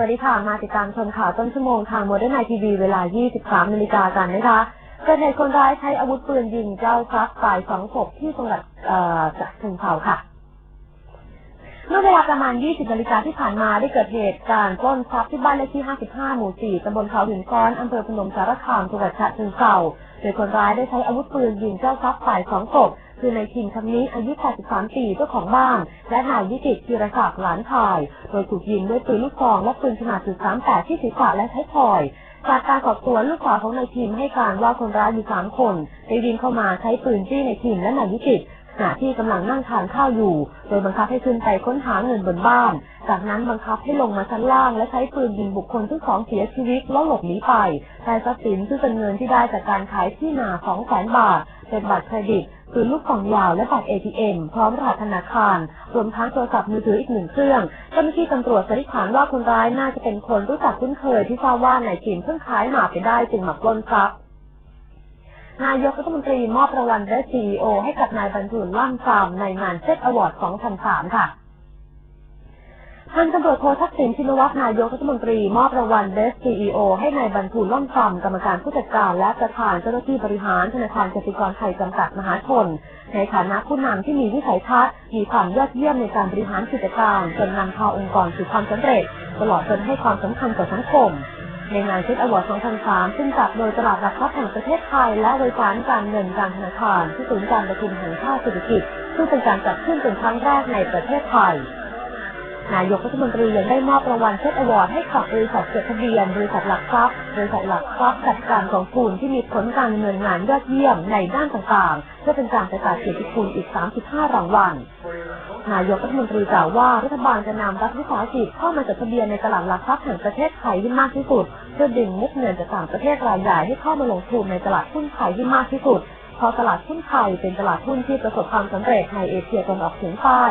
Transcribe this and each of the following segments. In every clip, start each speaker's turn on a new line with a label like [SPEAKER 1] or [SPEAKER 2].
[SPEAKER 1] วัสดีค่ะ มาติดตามชมข่าวต้นชั่วโมงทางโมเดิร์นไนทีวีเวลา 23นาฬิกากันนะคะเกิดเหตุคนร้ายใช้อาวุธปืนยิงเจ้าทรัพย์ฝ่ายสองศพที่จังหวัดเอ่อฉะเชิงเทาค่ะ เมื่อเวลาประมาณ 20 นาฬิกาที่ผ่านมาได้เกิดเหตุการณ์ปล้นทรัพย์ที่บ้านเลขที่ 55 หมู่ 4 ตำบลเขาหินก้อนอำเภอพนมสารคาม จังหวัดฉะเชิงเทราโดยคนร้ายได้ใช้อาวุธปืนยิงเจ้าทรัพย์ฝ่ายสองศพคือนายทิงคำนี้อายุ 83 ปีเจ้าของบ้าน และนายวิจิตธีรศักดิ์หลานชาย โดยถูกยิงด้วยปืนลูกซองและปืนขนาด 38 ที่ศีรษะและท้ายทอยจากการสอบสวนลูกสาวของนายทิมให้การว่าคนร้ายมีสามคนได้ยิงเข้ามาใช้ปืนจี้นายทิมและนายวิจิต ขณะที่กำลังนั่งทานข้าวอยู่ โดยบังคับให้ขึ้นไปค้นหาเงินบนบ้าน จากนั้นบังคับให้ลงมาชั้นล่างและใช้ปืนยิงบุคคลทั้งสองเสียชีวิตแล้วหลบหนีไปได้ทรัพย์สินซึ่งเป็นเงินที่ได้จากการขายที่นา2 0 0 0 0 0บาท เป็นบัตรเครดิตปืนลูกกล่องยาวและบัตร ATM พร้อมรหัสธนาคาร รวมทั้งโทรศัพท์มือถืออีกหนึ่งเครื่องเจ้าหน้าที่ตำรวจสันนิษฐานว่าคนร้ายน่าจะเป็นคนรู้จักคุ้นเคยที่ทราบว่านายจินเพิ่งขายหมาไปได้จึงมาปล้นทรัพย์ นายกรัฐมนตรีมอบรางวัลเบสซีโอให้กับนายบรรทุนล่ำซามในงานเซตอวอร์ด 2003 ค่ะพันตำรวจโททักษิณชินวัตรนายกรัฐมนตรีมอบรางวัลเบสซีโอให้นายบรรทุนล่ำซามกรรมการผู้จัดการและประธานเจ้าหน้าที่บริหารธนาคารกสิกรไทยจำกัดมหาชน ในฐานะผู้นำที่มีวิสัยทัศน์มีความยอดเยี่ยมในการบริหารกิจการจนนำพาองค์กรสู่ความสำเร็จ ตลอดจนให้ความสำคัญต่อสังคม ในงานเซตอวอร์ด2003 ซึ่งจัดโดยตลาดหลักทรัพย์แห่งประเทศไทย และบริการการเงินการธนาคารที่ศูนย์การประชุมแห่งชาติเศรษฐกิจซึ่งเป็นการจัดขึ้นเป็นครั้งแรกในประเทศไทย นายกรัฐมนตรียังได้มอบรางวัลเซตอวอร์ดให้กับบริษัทจดทะเบียน บริษัทหลักทรัพย์บริษัทหลักทรัพย์จัดการกองทุนที่มีผลการดำเนินงานยอดเยี่ยมในด้านต่างๆ เพื่อเป็นการประกาศเกียรติคุณอีก 35 รางวัลนายกรัฐมนตรีกล่าวว่ารัฐบาลจะนำรัฐวิสาหกิจเข้ามาจดทะเบียนในตลาดหลักทรัพย์แห่งประเทศไทยให้มากที่สุด เพื่อดึงม็ดเงินจากต่างประเทศรายใหญ่ให้เข้ามาลงทุนในตลาดหุ้นไทยให้มากที่สุดเพราะตลาดหุ้นไทยเป็นตลาดหุ้นที่ประสบความสำเร็จในเอเชียตะวันออกเฉียงใต้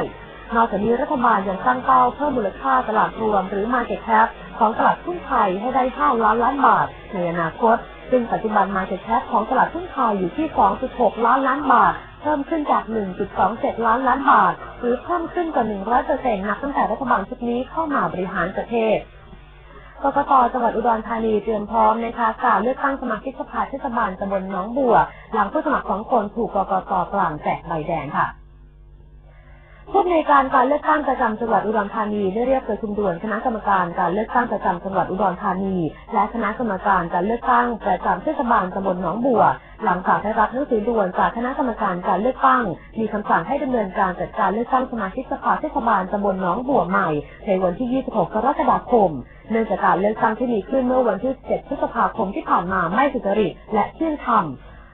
[SPEAKER 1] นอกจากนี้รัฐบาลยังตั้งเป้าเพิ่มมูลค่าตลาดรวมหรือ Market Cap ของตลาดหุ้นไทยให้ได้ 5 ล้านล้านบาท ในอนาคต ซึ่งปัจจุบัน Market Cap ของตลาดหุ้นไทยอยู่ที่ 2.6 ล้านล้านบาท เพิ่มขึ้นจาก 1.27 ล้านล้านบาท หรือเพิ่มขึ้นกว่า 100%นับตั้งแต่รัฐบาลชุดนี้เข้ามาบริหารประเทศกกตจังหวัดอุดรธานีเตรียมพร้อมนะคะการเลือกตั้งสมาชิกสภาเทศบาลตำบลหนองบัว หลังผู้สมัครสองคนถูกกกตกลางแจกใบแดงค่ะ ผู้ในการการเลือกตั้งประจำจังหวัดอุดรธานีได้เรียกประชุมด่วนคณะกรรมการการเลือกตั้งประจำจังหวัดอุดรธานี และคณะกรรมการการเลือกตั้งประจำเทศบาลตำบลหนองบัว หลังจากได้รับหนังสือด่วนจากคณะกรรมการการเลือกตั้ง มีคำสั่งให้ดำเนินการจัดการเลือกตั้งสมาชิกสภาเทศบาลตำบลหนองบัวใหม่ ในวันที่ 26 กรกฎาคมเนื่องจากการเลือกตั้งที่มีขึ้นเมื่อวันที่ 7 พฤษภาคมที่ผ่านมาไม่สุจริตและเที่ยงธรรม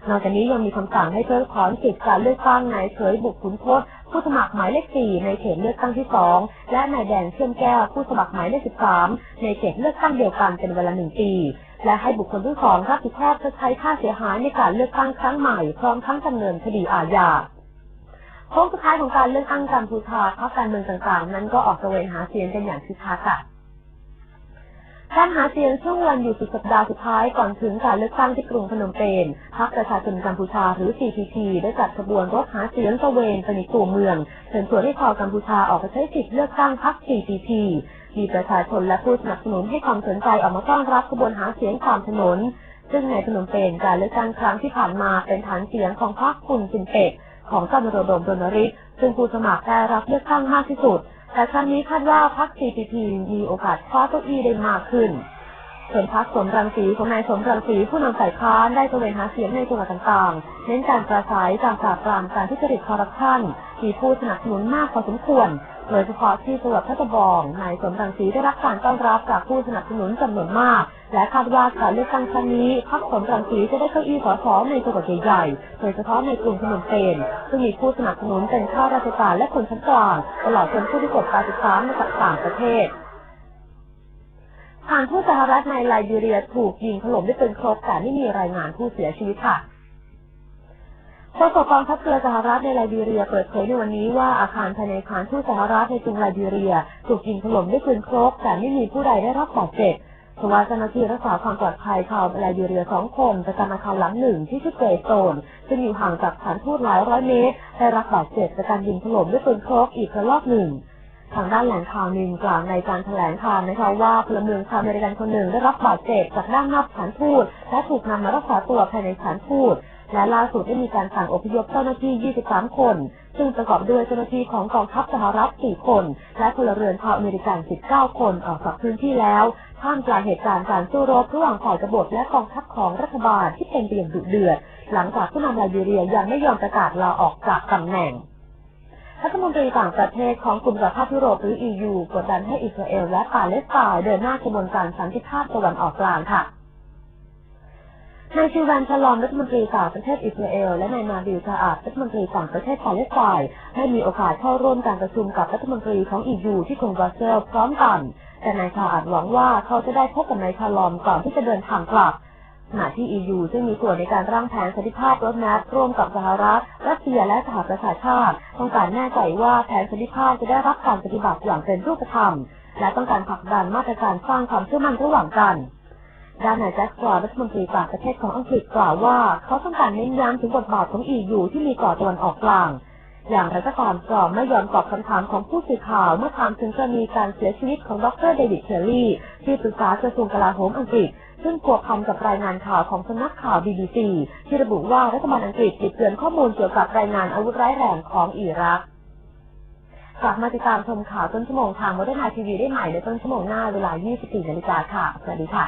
[SPEAKER 1] นอกจากนี้ยังมีคำสั่งให้เพิกถอนสิทธิการเลือกตั้งนายเฉยบุกขุนทศผู้สมัครหมายเลข 4 ในเขตเลือกตั้งที่ 2 และนายแดงเชื่อมแก้วผู้สมัครหมายเลข 13 ในเขตเลือกตั้งเดียวกันเป็นเวลาหนึ่งปีและให้บุคคลทั้งสองรับผิดชอบชดใช้ค่าเสียหายในการเลือกตั้งครั้งใหม่พร้อมทั้งดำเนินคดีอาญาโค้งสุดท้ายของการเลือกตั้งกัมพูชาพรรคการเมืองต่างๆ นั้นก็ออกตระเวนหาเสียงกันอย่างคึกคักค่ะ การหาเสียงช่วงวันหยุดสุดสัปดาห์สุดท้ายก่อนถึงการเลือกตั้งที่กรุงพนมเปญพรรคประชาชนกัมพูชาหรือ CPP ได้จัดขบวนรถหาเสียงตะเวนไปในตัวเมืองเชิญชวนให้ชาวกัมพูชาออกไปใช้สิทธิ์เลือกตั้งพรรค CPP มีประชาชนและผู้สนับสนุนให้ความสนใจออกมาต้อนรับขบวนหาเสียงตามถนน ซึ่งในพนมเปญการเลือกตั้งครั้งที่ผ่านมาเป็นฐานเสียงของพรรคคุณจินเปกของจำนรดมดนริซึ่งผู้สมัครได้รับเลือกตั้งมากที่สุด แต่ครั้งนี้คาดว่าพรรค CPP มีโอกาสคว้าเก้าอี้ได้มากขึ้น ส่วนพรรคสมรังสีของนายสมรังสีผู้นำฝ่ายค้านได้ตระเวนหาเสียงในจังหวัดต่างๆ เน้นการปราศัยการปราบปรามการทุจริตคอร์รัปชันมีผู้สนับสนุนมากพอสมควร โดยเฉพาะที่จังหวัดพัทบอง นายสมรังสีได้รับการต้อนรับจากผู้สนับสนุนจำนวนมาก และคาดว่าการเลือกตั้งครั้งนี้พรรคสมรังสีจะได้เก้าอี้สสในจังหวัดใหญ่ๆ โดยเฉพาะในกรุงพนมเปญซึ่งมีผู้สนับสนุนเป็นข้าราชการและคนชั้นกลางตลอดจนผู้ที่จบการศึกษามาจากต่างประเทศ ทางผู้สหรัฐในไลบีเรียถูกยิงถล่มด้วยปืนครบแต่ไม่มีรายงานผู้เสียชีวิตค่ะโฆษกกองทัพเรือสหรัฐในไลบีเรียเปิดเผยในวันนี้ว่าอาคารภายในอาคารทูตสหรัฐในกรุงไลบีเรีย ถูกยิงถล่มด้วยปืนครบ แต่ไม่มีผู้ใดได้รับบาดเจ็บทว่าเจ้าหน้าที่รักษาความปลอดภัยชาวไลบีเรียสองคนประจำอาคารหลังหนึ่งที่ชื่อเกรโซนซึ่งอยู่ห่างจากสถานทูตหลายร้อยเมตร ได้รับบาดเจ็บจากการยิงถล่มด้วยปืนครบอีกระลอกหนึ่ง ทางด้านแหล่งข่าวหนึ่งกล่าวในการแถลงข่าวนะคะว่าพลเมืองชาวอเมริกันคนหนึ่งได้รับบาดเจ็บจากด้านนอกสถานทูตและถูกนำมารักษาตัวภายในสถานทูตและล่าสุดได้มีการสั่งอพยพเจ้าหน้าที่ 23 คน ซึ่งประกอบด้วยเจ้าหน้าที่ของกองทัพสหรัฐ 4 คน และพลเรือนชาวอเมริกัน 19 คนออกจากพื้นที่แล้ว ท่ามกลางเหตุการณ์การสู้รบระหว่างฝ่ายกบฏและกองทัพของรัฐบาลที่เป็นไปอย่างดุเดือด หลังจากผู้นำไลบีเรียยังไม่ยอมประกาศลาออกจากตำแหน่ง รัฐมนตรีต่างประเทศของกลุ่มสหภาพยุโรปหรือ EU กดดันให้อิสราเอลและปาเลสไตน์เดินหน้ากระบวนการสันติภาพตะวันออกกลางค่ะนายชิวแวนชลอมรัฐมนตรีต่างประเทศอิสราเอลและนายนาบิลชาอาดรัฐมนตรีต่างประเทศปาเลสไตน์ได้มีโอกาสเข้าร่วมการประชุมกับรัฐมนตรีของ EU ที่กรุงบรัสเซลส์พร้อมกัน แต่นายชาอาดหวังว่าเขาจะได้พบกับนายชลอมก่อนที่จะเดินทางกลับ ขณะที่ EU ซึ่งมีส่วนในการร่างแผนสันติภาพรถแมพร่วมกับสหรัฐ รัสเซียและสหประชาชาติ ต้องการแน่ใจว่าแผนสันติภาพจะได้รับการปฏิบัติอย่างเป็นรูปธรรม และต้องการผลักดันมาตรการสร้างความเชื่อมั่นระหว่างกันด้านนายแจ็คสวารัฐมนตรีต่างประเทศของอังกฤษกล่าวว่า เขาต้องการเน้นย้ำถึงบทบาทของ EU ที่มีต่อตะวันออกกลาง อย่างไรก็ตามก็ไม่ยอมตอบคำถามของผู้สื่อข่าวเมื่อถามถึงกรณีการเสียชีวิตของดรเดวิดเคลลี่ที่ปรึกษากระทรวงกลาโหมอังกฤษ ซึ่งผัวพันกับรายงานข่าวของสำนักข่าว BBC ที่ระบุว่ารัฐบาลอังกฤษติดเตือนข้อมูลเกี่ยวกับรายงานอาวุธร้ายแรงของอิรักกลับมาติดตามชมข่าวต้นชั่วโมงทางมดนาทีวีได้ใหม่ในต้นชั่วโมงหน้าเวลา 24นาฬิกาค่ะ สวัสดีค่ะ